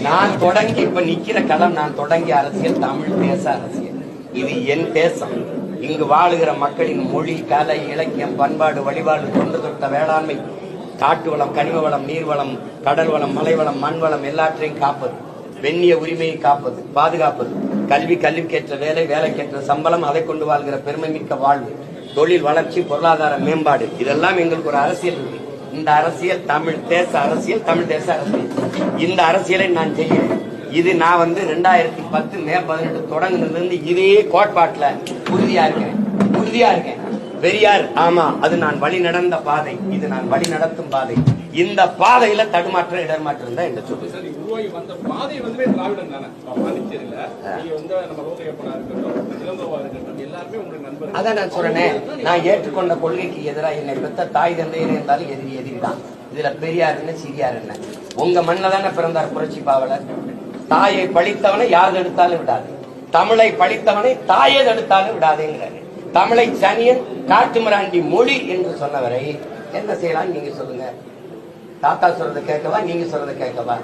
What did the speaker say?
நான் தொடங்கி இப்ப நிக்கிற களம் நான் தொடங்கிய அரசியல் தமிழ் தேச அரசியல். இது என் தேசம். இங்கு வாழுகிற மக்களின் மொழி கலை இலக்கியம் பண்பாடு வழிபாடு தொன்று தொட்ட வேளாண்மை காட்டு வளம் கனிம வளம் நீர்வளம் கடல் வளம் மலை வளம் மண் வளம் எல்லாற்றையும் காப்பது. வெண்ணிய உரிமையை காப்பது பாதுகாப்பது. கல்வி கல்விக்கேற்ற வேலை வேலைக்கேற்ற சம்பளம் அதை கொண்டு வாழ்கிற பெருமை மிக்க வாழ்வு. தொழில் வளர்ச்சி பொருளாதார மேம்பாடு. இதெல்லாம் எங்களுக்கு ஒரு அரசியல் இருக்கு இந்த அரசியல் தமிழ் தேச அரசியல் தமிழ் தேச அரசியல். இந்த அரசியலை நான் செய்கிறேன். இது நான் வந்து ரெண்டாயிரத்தி பத்து மே பதினெட்டு தொடங்குனதுல இருந்து இதே கோட்பாட்டுல உறுதியா இருக்கேன். உறுதியா இருக்கேன். பெரியார் ஆமா அது நான் வழி நடந்த பாதை. இது நான் வழி நடத்தும் பாதை. இந்த பாதையில தடுமாற்றம் இடர்மாற்றம் தான்? என்று நண்பர்கள். அதான் நான் சொல்றேனே நான் ஏற்றுக்கொண்ட கொள்கைக்கு எதிராக என்னை பெத்த தாய் தந்தையர் இருந்தாலும் எதிரி எதிரி தான். இதுல பெரியார் என்ன சிறியார் என்ன? உங்க மண்ணில் தானே பிறந்தார் புரட்சி பாவலர். தாயை பழித்தவனை யார் தடுத்தாலும் விடாது. தமிழை பழித்தவனை தாயை தடுத்தாலும் விடாதேங்கிறாரு. தமிழை சனியன் காட்டுமிராண்டி மொழி என்று சொன்னவரை என்ன செய்யலாம் நீங்க சொல்லுங்க. தாத்தா சொல்றதை கேட்கவா? நீங்க சொல்றதை கேட்கவா?